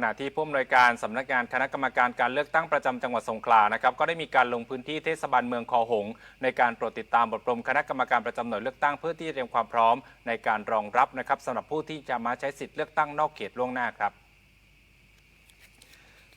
ขณะที่ผู้อำนวยการสำนักงานคณะกรรมการการเลือกตั้งประจำจังหวัดสงขลานะครับก็ได้มีการลงพื้นที่เทศบาลเมืองคอหง ในการตรวจติดตามบทรมคณะกรรมการประจำหน่วยเลือกตั้งเพื่อที่เตรียมความพร้อม ในการรองรับนะครับสำหรับผู้ที่จะมาใช้สิทธิ์เลือกตั้งนอกเขตล่วงหน้าครับ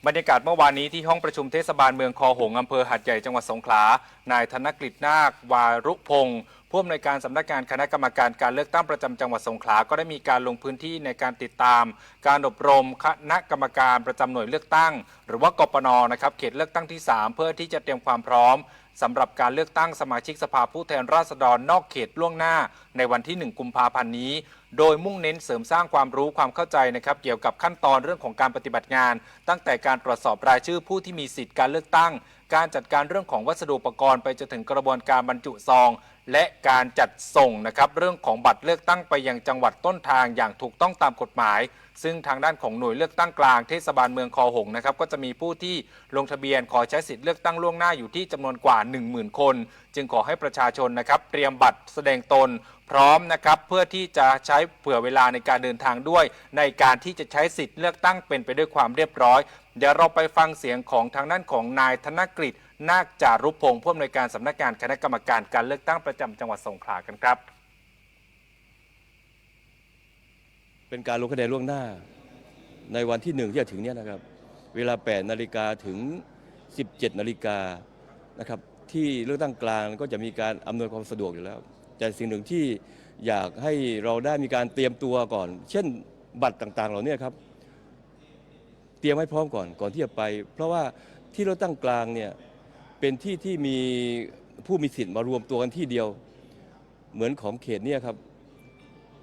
บรรยากาศเมื่อวานนี้ที่ห้องประชุมเทศบาลเมืองคอหงอำเภอหัดใหญ่จังหวัดสงขลานายธนกฤษนาควารุพงศ์ผู้อำนวยการสำนักงานคณะกรรมการการเลือกตั้งประจำจังหวัดสงขลา ก็ได้มีการลงพื้นที่ในการติดตาม การอบรมคณะกรรมการประจำหน่วยเลือกตั้ง หรือว่ากปนนะครับเขตเลือกตั้งที่ 3 เพื่อที่จะเตรียมความพร้อมสำหรับการเลือกตั้งสมาชิกสภาผู้แทนราษฎรนอกเขตล่วงหน้า ในวันที่ 1 กุมภาพันธ์นี้ โดยมุ่งเน้นเสริมสร้างความรู้ความเข้าใจนะครับเกี่ยวกับขั้นตอนเรื่องของการปฏิบัติงาน ตั้งแต่การตรวจสอบรายชื่อผู้ที่มีสิทธิ์การเลือกตั้ง การจัดการเรื่องของวัสดุอุปกรณ์ไปจนถึงกระบวนการบรรจุซองและการจัดส่งนะครับเรื่องของบัตรเลือกตั้งไปยังจังหวัดต้นทางอย่างถูกต้องตามกฎหมาย ซึ่งทางด้านของหน่วยเลือกตั้งกลางเทศบาลเมืองคอหงนะครับก็จะมีผู้ที่ลงทะเบียนขอใช้สิทธิ์เลือกตั้งล่วงหน้าอยู่ที่จำนวนกว่า 10,000 คน จึงขอให้ประชาชนนะครับเตรียมบัตรแสดงตนพร้อมนะครับเพื่อที่จะใช้เผื่อเวลาในการเดินทางด้วย ในการที่จะใช้สิทธิ์เลือกตั้งเป็นไปด้วยความเรียบร้อย เดี๋ยวเราไปฟังเสียงของทางด้านของนายธนกฤษ นาคจารุพงศ์ผู้อำนวยการสำนักงานคณะกรรมการการเลือกตั้งประจำจังหวัดสงขลากันครับ เป็นการลงคะแนนล่วงหน้าในวันที่หนึ่งที่จะถึงเนี่ยนะครับ เวลา 8 นาฬิกาถึง 17 นาฬิกานะครับที่เลือกตั้งกลางก็จะมีการอำนวยความสะดวกอยู่แล้ว แต่สิ่งหนึ่งที่อยากให้เราได้มีการเตรียมตัวก่อน เช่นบัตรต่างๆ เหล่านี้ครับ เตรียมให้พร้อมก่อนก่อนที่จะไป เพราะว่าที่เลือกตั้งกลางเนี่ย เป็นที่ที่มีผู้มีสิทธิ์มารวมตัวกันที่เดียว เหมือนของเขตเนี่ยครับ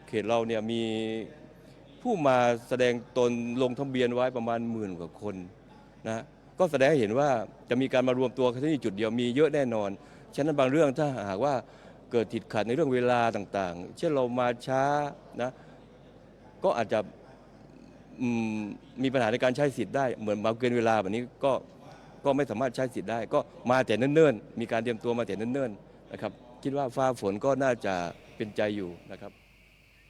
เขตเราเนี่ยมีผู้มาแสดงตนลงทะเบียนไว้ประมาณหมื่นกว่าคนนะก็แสดงให้เห็นว่าจะมีการมารวมตัวกันที่จุดเดียวมีเยอะแน่นอน ฉะนั้นบางเรื่องถ้าหากว่าเกิดติดขัดในเรื่องเวลาต่างๆ เช่นเรามาช้านะก็อาจจะมมีปัญหาในการใช้สิทธิ์ได้เหมือนมาเกินเวลาแบบนี้ก็ ก็ไม่สามารถใช้สิทธิ์ได้ ก็มาแต่เนิ่นๆ มีการเตรียมตัวมาแต่เนิ่นๆนะครับ คิดว่าฟ้าฝนก็น่าจะเป็นใจอยู่นะครับ